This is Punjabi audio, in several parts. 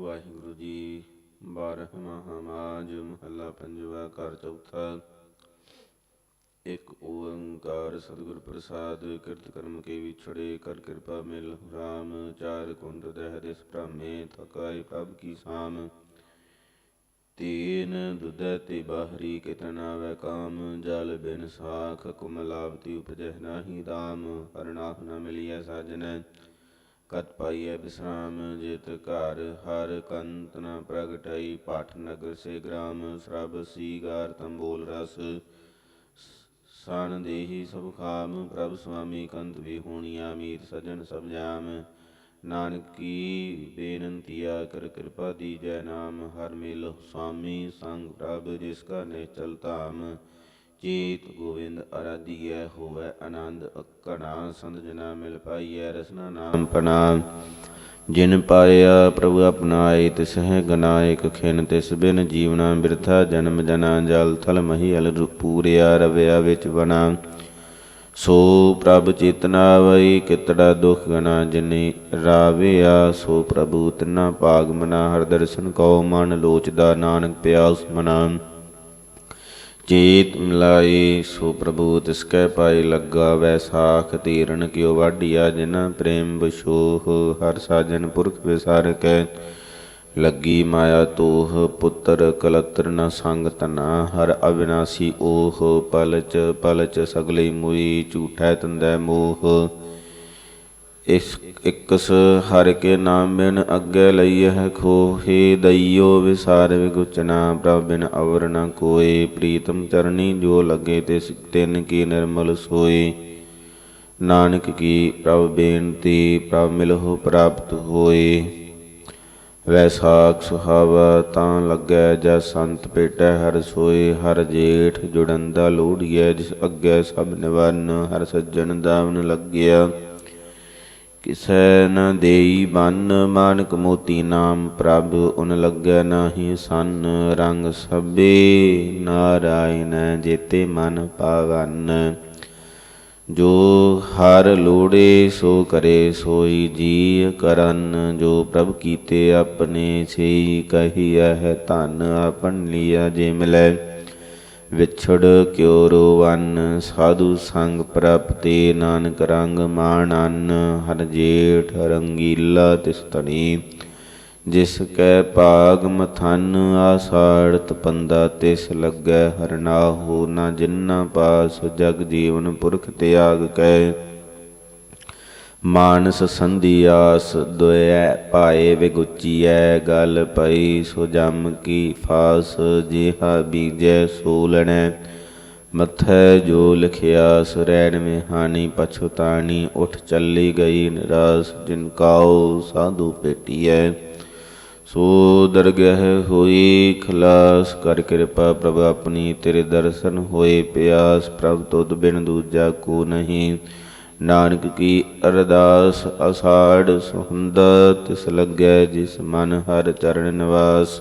ਵਾਹਿਗੁਰੂ ਜੀ ਬਾਰਹਵਾਂ ਹਮਾਜ ਮਹੱਲਾ ਪੰਜਵਾ, ਘਰ ਚੌਥਾ। ਇੱਕ ਓੰਕਾਰ ਸਤਿਗੁਰ ਪ੍ਰਸਾਦ, ਕਿਰਤ ਕਰਮ ਕੇ ਵਿਛੜੇ, ਕਰ ਕਿਰਪਾ ਮਿਲ ਰਾਮ, ਚਾਰ ਕੁੰਡ ਦਹਿ ਦਿਸ ਭ੍ਰਾਮੇ ਥਕਾਈ ਪ੍ਰਭ ਕੀ ਸਾਮ। ਤੀਨ ਦੁਦੈ ਤੇ ਬਾਹਰੀ ਕਿਤਨਾ ਵੈ ਕਾਮ, ਜਲ ਬਿਨ ਸਾਖ ਕੁਮਲਾਵਤੀ ਉਪਜਹਿ ਨਾਹੀ ਦਾਮ ਹਰਨਾਹ ਨ ਮਿਲਿਐ ਸਾਜਨੈ। ਕਤ ਪਾਈਐ ਬਿਸਰਾਮ ਜਿਤ ਘਰ ਹਰ ਕੰਤ ਨ ਪ੍ਰਗਟਈ, ਪਾਠ ਨਗਰ ਸੇ ਗ੍ਰਾਮ, ਸਰਬ ਸੀਗਾਰ ਤੰਬੋਲ ਰਸ। ਸਨ ਦੇਹੀ ਸਭ ਖਾਮ, ਪ੍ਰਭ ਸੁਆਮੀ ਕੰਤ ਵੀ ਹੋਣੀਆ, ਮੀਤ ਸਜਣ ਸਭ ਜਾਮ। ਨਾਨਕ ਕੀ ਬੇਨੰਤੀਆ ਕਰ ਕਿਰਪਾ ਦੀਜੈ ਨਾਮ, ਹਰ ਮਿਲ ਸੁਆਮੀ ਸੰਗ ਪ੍ਰਭ, ਜਿਸ ਕਾ ਨਿਚਲ ਧਾਮ। ਚੇਤ ਗੋਵਿੰਦ ਅਰਾਧੀਐ ਹੋਵੈ ਆਨੰਦ ਅਕਣਾ ਸੰਤ ਜਨਾ ਮਿਲ ਪਾਈਐ ਰਸਨਾ ਨਾਮ ਪਨਾ ਜਿਨ ਪਾਇਆ ਪ੍ਰਭੂ ਆਪਣਾਏ ਤਿਸ ਹੈ ਗਨਾਇਕ ਖਿਨ, ਤਿਸ ਬਿਨ ਜੀਵਨਾ ਬਿਰਥਾ ਜਨਮ ਜਨਾ ਜਲ, ਥਲ ਮਹੀਲ ਪੂਰਿਆ ਰਵਿਆ ਵਿੱਚ ਬਨਾ ਸੋ ਪ੍ਰਭ ਚੇਤਨਾ ਵਈ, ਕਿਤੜਾ ਦੁਖ ਗਣਾ ਜਿਨੇ ਰਾਵਿਆ। ਸੋ ਪ੍ਰਭੂ ਤਿਨਾ ਭਾਗ ਮਨਾ, ਹਰ ਦਰਸ਼ਨ ਕਉ ਮਨ ਲੋਚਦਾ ਨਾਨਕ ਪਿਆਸ ਮਨਾ। ਚੇਤ ਮਿਲਾਈ, ਸੋ ਪ੍ਰਭੂ ਤਿਸ ਕੈ ਪਾਈ ਲੱਗਾ ਵੈਸਾਖ ਤੀਰਨ ਕਿਉ ਵਾਢੀਆ ਜਿਨਾ ਪ੍ਰੇਮ ਬਸ਼ੋਹ ਹਰ ਸਾਜਨ ਪੁਰਖ ਵਿਸਾਰ ਕੈ ਲੱਗੀ ਮਾਇਆ ਤੋਹ, ਪੁੱਤਰ ਕਲਤਰ ਨ ਸੰਗ ਤਨਾ, ਹਰ ਅਵਿਨਾਸੀ ਓਹ ਪਲਚ ਪਲਚ ਸਗਲੀ ਮੁਈ, ਝੂਠੈ ਤੰਦੈ ਮੋਹ। ਇਸ ਇਕਸ ਹਰ ਕੇ ਨਾਮ ਬਿਨ ਅੱਗੇ ਲਈਐ ਖੋਹੇ ਦਈਓ ਵਿਸਾਰ ਵਿਗੁਚਨਾ, ਪ੍ਰਭ ਬਿਨ ਅਵਰ ਨ ਕੋਏ। ਪ੍ਰੀਤਮ ਚਰਣੀ ਜੋ ਲਗੇ ਤਿਸ ਤਿਨ ਕੀ ਨਿਰਮਲ ਸੋਏ। ਨਾਨਕ ਕੀ ਪ੍ਰਭ ਬੇਨਤੀ, ਪ੍ਰਭ ਮਿਲਹੁ ਪ੍ਰਾਪਤ ਹੋਏ। ਵੈਸਾਖ ਸੁਹਾਵਾ, ਤਾਂ ਲੱਗੈ ਜਸ ਸੰਤ ਪੇਟੈ ਹਰ ਸੋਏ। ਹਰ ਜੇਠ ਜੁੜੰਦਾ ਲੋੜੀਐ ਜਿਸ ਅੱਗੇ ਸਭ ਨਿਵਰਨ। ਹਰ ਸੱਜਣ ਦਾਵਨ ਲੱਗਿਆ। ਕਿਸੈ ਨ ਦੇਈ ਬੰਨ, ਮਾਨਕ ਮੋਤੀ ਨਾਮ ਪ੍ਰਭ, ਉਨ ਲੱਗੈ ਨਾਹੀ ਸੰਨ, ਰੰਗ ਸਭੇ ਨਾਰਾਇਣ ਜੇਤੇ ਮਨ ਪਾਵਨ। ਜੋ ਹਰ ਲੋੜੇ, ਸੋ ਕਰੇ ਸੋਈ ਜੀ ਕਰਨ। ਜੋ ਪ੍ਰਭ ਕੀਤੇ ਆਪਣੇ ਸੇ ਕਹੀਐ ਹੈ ਧਨ, ਆਪਣ ਲਿਆ ਜੇ ਮਿਲੈ। ਵਿਛੜ ਕਿਉ ਰੋਵਨ? ਸਾਧੂ ਸੰਗ ਪ੍ਰਪਤੇ ਨਾਨਕ ਰੰਗ ਮਾਣਨ। ਹਰ ਜੇਠ ਰੰਗੀਲਾ ਤਿਸ ਧਣੀ। ਜਿਸ ਕੈ ਭਾਗ ਮਥਨ ਆਸਾੜ ਤਪੰਦਾ ਤਿਸ ਲੱਗੈ। ਹਰਨਾਹੂ ਨਾ ਜਿੰਨਾ ਪਾਸ ਜਗ ਜੀਵਨ ਪੁਰਖ ਤਿਆਗ ਕੈ। ਮਾਨਸ ਸੰਧੀ ਆਸ ਦੁਇਐ ਪਾਏ ਵਿਗੁਚੀਐ, ਗਲ ਪਈ ਸੋ ਜਮ ਕੀ ਫਾਸ, ਜਿਹਾ ਬੀਜੈ ਸੋਲਣੈ। ਮਥੈ ਜੋ ਲਿਖਿਆ ਸੁਰੈਣ ਮੇ ਪਛੁਤਾਣੀ ਉਠ ਚੱਲੀ ਗਈ ਨਿਰਾਸ, ਜਿਨ ਕਾਉ ਸਾਧੂ ਪੇਟੀਐ ਸੋ ਦਰਗਹਿ ਹੋਈ ਖਲਾਸ ਕਰ ਕਿਰਪਾ ਪ੍ਰਭ ਆਪਣੀ, ਤੇਰੇ ਦਰਸ਼ਨ ਹੋਏ ਪਿਆਸ, ਪ੍ਰਭ ਤੁਧ ਬਿਨ ਦੂਜਾ ਕੋ ਨਹੀਂ। ਨਾਨਕ ਕੀ ਅਰਦਾਸ ਅਸਾੜ ਸੁਹੰਦਾ, ਤਿਸ ਲੱਗੈ ਜਿਸ ਮਨ ਹਰ ਚਰਨ ਨਿਵਾਸ।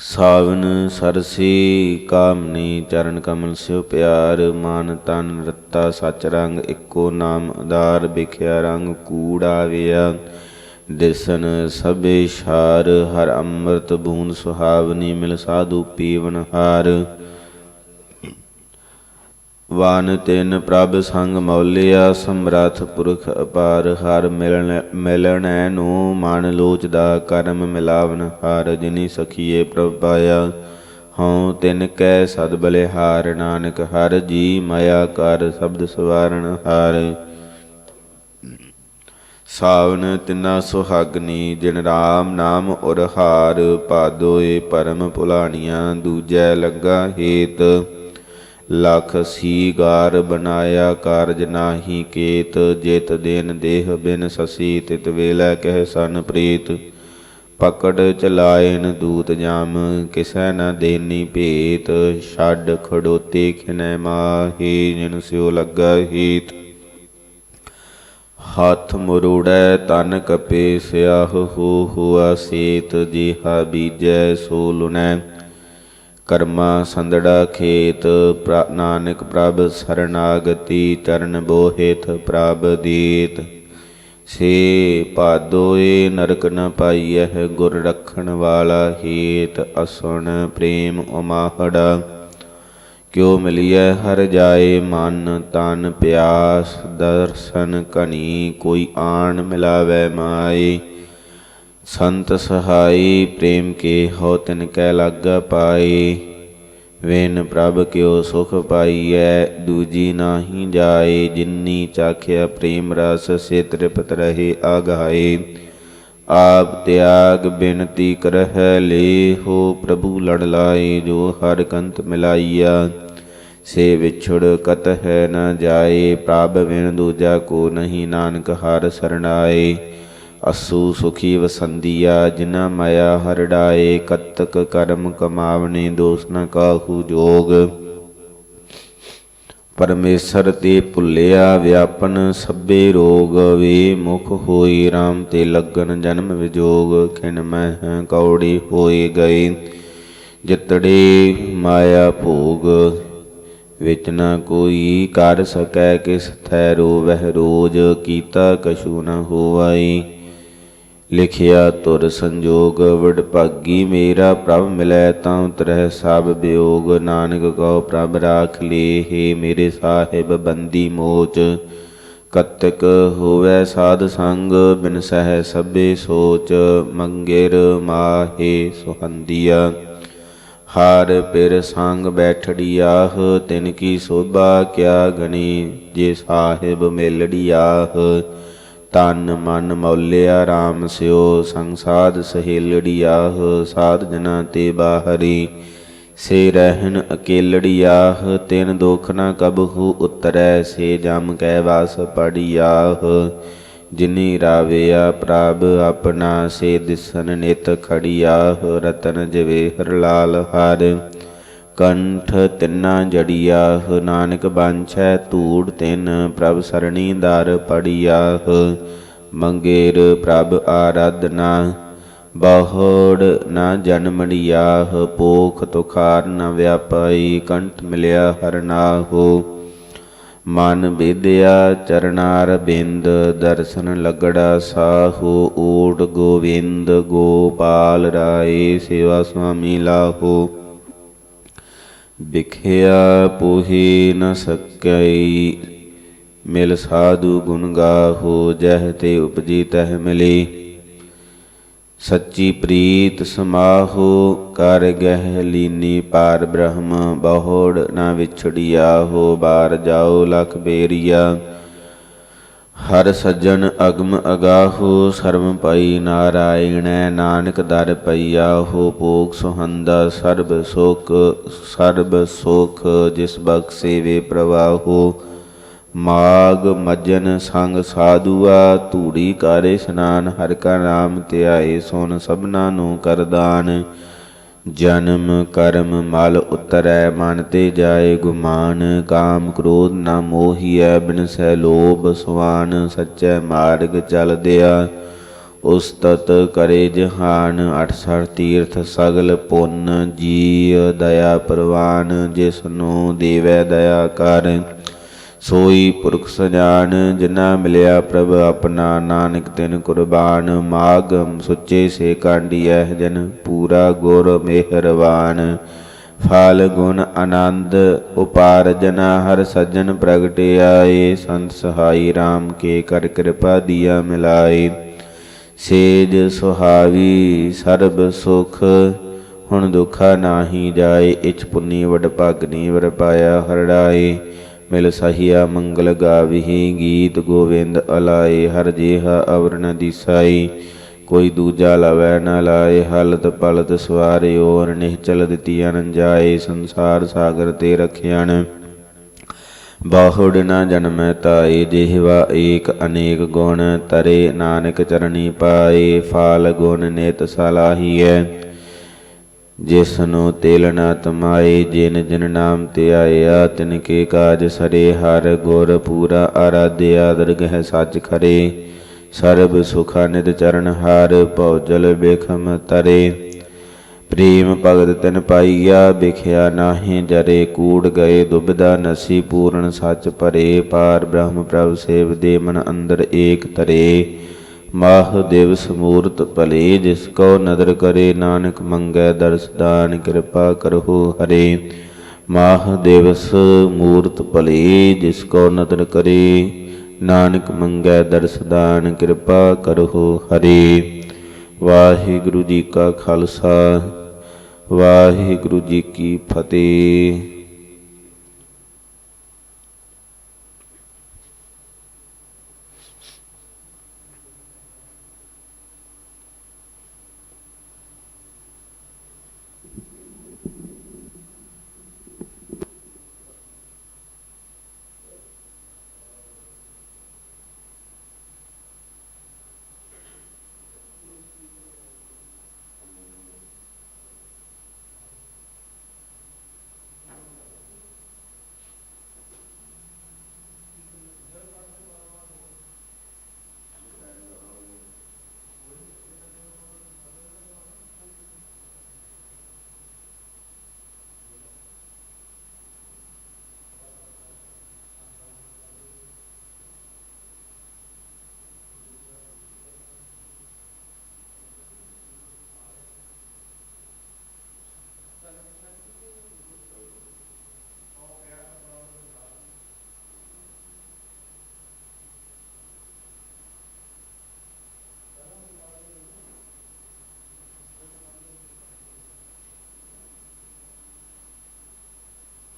ਸਾਵਨ ਸਰਸੀ ਕਾਮਨੀ ਚਰਨ ਕਮਲ ਸਿਉ ਪਿਆਰ, ਮਾਨ ਤਨ ਰਤਾ ਸਚ ਰੰਗ ਇੱਕੋ ਨਾਮ ਆਧਾਰ ਵਿਖਿਆ ਰੰਗ ਕੂੜਾ ਵਿਆ ਦਿਸਨ ਸਭੇ ਸ਼ਾਰ, ਹਰ ਅੰਮ੍ਰਿਤ ਬੂੰਦ ਸੁਹਾਵਨੀ ਮਿਲ ਸਾਧੂ ਪੀਵਨ ਹਾਰ। ਵਾਨ ਤਿਨ ਪ੍ਰਭ ਸੰਗ ਮੌਲਿਆ, ਸਮਰਥ ਪੁਰਖ ਅਪਾਰ, ਹਰ ਮਿਲਣ, ਮਿਲਣੈ ਨੂੰ ਮਨ ਲੋਚਦਾ, ਕਰਮ ਮਿਲਾਵਨ ਹਰ ਜਿਨੀ ਸਖੀਏ ਪ੍ਰਭ ਪਾਇਆ। ਹਉ ਤਿਨ ਕੈ ਸਦ ਬਲਿਹਾਰ, ਨਾਨਕ ਹਰ ਜੀ ਮਾਇਆ ਕਰ, ਸ਼ਬਦ ਸਵਾਰਣ ਹਾਰ। ਸਾਵਨ ਤਿਨਾ ਸੁਹਾਗਨੀ, ਜਿਨ ਰਾਮ ਨਾਮ ਉਰ ਹਾਰ, ਪਾਦੋਏ ਪਰਮ ਭੁਲਾਣੀਆਂ ਦੂਜੈ ਲੱਗਾ ਹੇਤ। ਲਖ ਸੀਗਾਰ ਬਨਾਇਆ ਕਾਰਜ ਨਾਹੀ ਕੇਤ, ਜਿਤ ਦੇਨ ਦੇਹ ਬਿਨ ਸਸੀ, ਤਿਤ ਵੇਲੇ ਕਹਿ ਸਨ ਪ੍ਰੀਤ। ਪਕੜ ਚਲਾਇਨ ਦੂਤ ਜਾਮ, ਕਿਸੈ ਨ ਦੇਨੀ ਭੇਤ। ਛੱਡ ਖੜੋਤੇ ਖਿਨੈ ਮਾਹੀ, ਜਿਨ ਸਿਓ ਲੱਗਾ ਹੀਤ। ਹੱਥ ਮੁਰੂੜੈ ਤਨ ਕਪੇ, ਸਿਆਹ ਹੋ ਹੁਆ ਸੇਤ, ਜਿਹਾ ਬੀਜੈ ਸੋ ਲੁਨੈ ਕਰਮਾ ਸੰਦੜਾ ਖੇਤ, ਪ੍ਰ- ਨਾਨਕ ਪ੍ਰਭ ਸਰਨਾਗਤੀ, ਚਰਨ ਬੋਹਿਤ ਪ੍ਰਭ ਦੀਤ। ਸੇ ਪਾਦੋਏ ਨਰਕ ਨ ਪਾਈਐ ਗੁਰ ਰਖਣ ਵਾਲਾ ਹੇਤ, ਅਸਣ ਪ੍ਰੇਮ ਉਮਾਹੜਾ। ਕਿਉ ਮਿਲਿਐ ਹਰ ਜਾਏ ਮਨ ਤਨ ਪਿਆਸ, ਦਰਸ਼ਨ ਕਣੀ ਕੋਈ ਆਣ ਮਿਲਾਵੇ ਮਾਏ। ਸੰਤ ਸਹਾਈ ਪ੍ਰੇਮ ਕੇ ਹੋ ਤਿਨ ਕੈ ਲਾਗਾ ਪਾਏ, ਵੇਨ ਪ੍ਰਭ ਕਿਉ ਸੁਖ ਪਾਈਐ, ਦੂਜੀ ਨਾਹੀ ਜਾਏ, ਜਿਨੀ ਚਾਖਿਆ ਪ੍ਰੇਮ ਰਸ ਸੇ ਤ੍ਰਿਪਤ ਰਹੇ ਆਗਾਏ। ਆਪ ਤਿਆਗ ਬਿਨਤੀ ਕਰਹਿ ਲੇਹੋ, ਪ੍ਰਭੂ ਲੜ ਲਾਏ ਜੋ ਹਰ ਕੰਤ ਮਿਲਾਈਆ। ਸੇ ਵਿਛੜ ਕਤ ਹੈ ਨ ਜਾਏ, ਪ੍ਰਭ ਵਿਣ ਦੂਜਾ ਕੋ ਨਹੀਂ ਨਾਨਕ ਹਰ ਸਰਣਾਏ। ਅਸੂ ਸੁਖੀ ਵਸੰਦੀਆ ਜਿਨਾ ਮਾਇਆ ਹਰੜਾਏ ਕਤਕ ਕਰਮ ਕਮਾਵਨੇ ਦੋਸ ਨ ਕਾਹੂ ਜੋਗ। ਪਰਮੇਸ਼ਰ ਤੇ ਭੁੱਲਿਆ ਵਿਆਪਨ ਸਭੇ ਰੋਗ, ਵੇ ਮੁਖ ਹੋਈ RAM ਤੇ ਲੱਗਨ ਜਨਮ ਵਿਜੋਗ। ਖਿਣ ਮਹਿ ਕੌੜੀ ਹੋਏ ਗਏ ਜਿਤੜੇ ਮਾਇਆ ਭੋਗ। ਵਿੱਚ ਨਾ ਕੋਈ ਕਰ ਸਕੈ ਕਿਸ ਥੈ ਰੋਵਹਿ ਰੋਜ, ਕੀਤਾ ਕਛੂ ਨ ਹੋਵਾਈ। ਲਿਖਿਆ, ਤੁਰ ਸੰਜੋਗ ਵਡ ਭਾਗੀ, ਮੇਰਾ ਪ੍ਰਭ ਮਿਲੈ ਤਾਂ ਉਤਰਹਿ, ਸਭ ਬਿਯੋਗ ਨਾਨਕ ਕਉ ਪ੍ਰਭ ਰਾਖ ਲੇਹੇ, ਮੇਰੇ ਸਾਹਿਬ ਬੰਦੀ ਮੋਚ। ਕਤਕ ਹੋਵੇ ਸਾਧ ਸੰਗ, ਬਿਨ ਸਹਿ ਸਭੇ ਸੋਚ, ਮੰਗੇਰ ਮਾਹੇ ਸੁਹੰਦੀਆ। ਹਾਰ ਪਿਰ ਸੰਗ ਬੈਠੜੀਆਹ, ਤਿਨ ਕੀ ਸੋਭਾ ਕਿਆ ਗਣੀ, ਜੇ ਸਾਹਿਬ ਮੇਲੜੀ ਆਹ ਤਨ ਮਨ ਮੌਲਿਆ RAM ਸਿਓ ਸੰਸਾਦ ਸਹੇਲੜੀਆਹ ਸਾਧ ਜਨਾ ਤੇ ਬਾਹਰੀ। ਸੇ ਰਹਿਨ ਅਕੇਲੜੀਆਹ ਤਿਨ ਦੁਖ ਨ ਕਬਹੂ ਉਤਰੈ, ਸੇ ਜਮ ਕੈ ਵਾਸ ਪੜੀਆਹ ਜਿਨੀ ਰਾਵਿਆ ਪ੍ਰਭ ਆਪਣਾ, ਸੇ ਦਿਸਨ ਨਿਤ ਖੜੀਆਹ ਰਤਨ ਜਵੇਹਰ ਲਾਲ ਹਰ। ਕੰਠ ਤਿੰਨਾ ਜੜੀਆਹ ਨਾਨਕ ਬਾਂਛੈ ਧੂੜ ਤਿੰਨ, ਪ੍ਰਭ ਸਰਣੀ ਦਰ ਪੜੀਆਹ ਮੰਗੇਰ ਪ੍ਰਭ ਆਰਾਧਨਾ, ਬਹੁੜ ਨਾ ਜਨਮੜੀਆਹ ਪੋਖ ਤੁਖਾਰ ਨ ਵਿਆਪਾਈ, ਕੰਠ ਮਿਲਿਆ ਹਰਨਾਹੋ ਮਨ ਵਿਦਿਆ ਚਰਨਾਰ ਬਿੰਦ, ਦਰਸ਼ਨ ਲਗੜਾ ਸਾਹੋ। ਓਟ ਗੋਵਿੰਦ, ਗੋਪਾਲ ਰਾਏ, ਸੇਵਾ ਸੁਆਮੀ ਲਾਹੋ। ਵਿਖਿਆ ਪੋਹੀ ਨ ਸਕਈ। ਮਿਲ ਸਾਧੂ ਗੁਣ ਗਾਹੋ, ਜਹ ਤੇ ਉਪਜੀ ਤਹ ਮਿਲੀ। ਸੱਚੀ ਪ੍ਰੀਤ ਸਮਾਹੋ, ਕਰ ਗਹਿ ਲੀਨੀ ਪਾਰ ਬ੍ਰਹਮ। ਬਹੁੜ ਨਾ ਵਿਛੜਿਆ ਹੋ, ਬਾਰ ਜਾਓ ਲਖ ਬੇਰੀਆ। ਹਰ ਸੱਜਣ ਅਗਮ ਅਗਾਹੋ ਸਰਮ ਪਈ ਨਾਰਾਇਣੈ, ਨਾਨਕ ਦਰ ਪਈਆ ਹੋ ਭੋਗ ਸੁਹੰਦਾ ਸਰਬ ਸੁਖ ਸਰਬ ਸੁਖ, ਜਿਸ ਬਖਸ਼ੇ ਵੇ ਪ੍ਰਵਾਹੋ। ਮਾਗ ਮਜਨ ਸੰਗ ਸਾਧੂਆ, ਧੂੜੀ ਕਾਰੇ ਇਸ਼ਨਾਨ ਹਰ ਕਾ ਨਾਮ ਧਿਆਏ ਸੁਨ ਸਭਨਾ ਨੂੰ ਕਰਦਾਨ ਜਨਮ ਕਰਮ ਮਲ ਉਤਰੈ, ਮਨ ਤੇ ਜਾਏ ਗੁਮਾਨ, ਕਾਮ ਕ੍ਰੋਧ ਨ ਮੋਹੀਐ ਸਹਿ ਲੋਭ ਸੁਆਨ, ਸੱਚੈ ਮਾਰਗ ਚਲਦਿਆ ਉਸਤਤ ਕਰੇ ਜਹਾਨ 68 ਤੀਰਥ ਸਗਲ ਪੁੰਨ ਜੀ ਦਇਆ ਪ੍ਰਵਾਨ, ਜਿਸ ਨੂੰ ਦੇਵੈ ਦਇਆ ਕਰ। ਸੋਈ ਪੁਰਖ ਸਜਾਨ ਜਿਨਾ ਮਿਲਿਆ ਪ੍ਰਭ ਆਪਣਾ ਨਾਨਕ, ਤਿਨ ਕੁਰਬਾਨ ਮਾਗਮ ਸੁੱਚੇ ਸੇ ਕਾਂਡੀਐ ਜਨ, ਪੂਰਾ ਗੁਰ ਮਿਹਰਵਾਨ। ਫਲ, ਗੁਣ, ਆਨੰਦ ਉਪਾਰਜਨ ਹਰ ਸੱਜਣ ਪ੍ਰਗਟੇ ਆਏ। ਸੰਤ ਸਹਾਈ RAM ਕੇ ਕਰ ਕਿਰਪਾ ਦੀਆ ਮਿਲਾਏ। ਸੇਜ ਸੁਹਾਵੀ, ਸਰਬ ਸੁਖ, ਹੁਣ ਦੁਖਾ ਨਾਹੀ ਜਾਏ। ਇਚ ਪੁੰਨੀ ਵਡ ਭਗਨੀ ਵਰ ਪਾਇਆ ਹਰੜਾਏ। ਮਿਲ ਸਹੀਆ ਮੰਗਲ ਗਾਵਹੀ, ਗੀਤ ਗੋਵਿੰਦ ਅਲਾਏ, ਹਰ ਜੇਹਾ ਅਵਰਨ ਦਿਸਾਈ। ਕੋਈ ਦੂਜਾ ਲਵੈ ਨਾ ਲਾਏ, ਹਲਤ ਪਲਤ ਸਵਾਰੇ ਔਰ ਨਿਹਚਲ ਦਿੱਤੀ ਜਾਏ। ਸੰਸਾਰ ਸਾਗਰ ਤੇ ਰਖਿਆਣ, ਬਾਹੁੜ ਨਾ ਜਨਮੈ ਤਾਏ। ਜਿਹਵਾ ਏਕ ਅਨੇਕ ਗੁਣ, ਤਰੇ ਨਾਨਕ ਚਰਣੀ ਪਾਏ। ਫਾਲ ਗੁਣ ਨੇਤ ਸਲਾਹੀਐ। ਜਿਸਨੂੰ ਤੇਲ ਨਾ ਤਮਾਏ, ਜਿਨ ਜਿਨ ਨਾਮ ਤੇ ਆਇਆ, ਤਿਨ ਕੇ ਕਾਜ ਸਰੇ, ਹਰ ਗੁਰ ਪੂਰਾ ਆਰਾਧਿਆ ਦਰਗਹਿ ਸੱਚ ਖਰੇ। ਸਰਬ ਸੁਖਾ ਨਿਤ ਚਰਨ ਹਾਰ ਭਉ ਜਲ ਬੇਖਮ ਤਰੇ। ਪ੍ਰੇਮ ਭਗਤ ਤਨ ਪਾਈਆ ਬਿਖਿਆ ਨਾਹੀਂ ਜਰੇ, ਕੂੜ ਗਏ ਦੁਬਦਾ ਨਸੀ, ਪੂਰਨ ਸੱਚ ਭਰੇ, ਪਾਰ ਬ੍ਰਹਮ ਪ੍ਰਭ ਸੇਵ ਦੇ ਮਨ ਅੰਦਰ ਏਕ ਤਰੇ। ਮਾਹ ਦਿਵਸ ਮੂਰਤ ਭਲੇ, ਜਿਸ ਕੋ ਨਦਰ ਕਰੇ, ਨਾਨਕ ਮੰਗੈ ਦਰਸਦਾਨ ਕਿਰਪਾ ਕਰਹੁ ਹਰੇ। ਮਾਹ ਦੇਵਸ ਮੂਰਤ ਭਲੇ, ਜਿਸ ਕੋ ਨਦਰ ਕਰੇ, ਨਾਨਕ ਮੰਗੈ ਦਰਸਦਾਨ ਕਿਰਪਾ ਕਰਹੁ ਹਰੇ। ਵਾਹਿਗੁਰੂ ਜੀ ਕਾ ਖਾਲਸਾ, ਵਾਹਿਗੁਰੂ ਜੀ ਕੀ ਫਤਿਹ।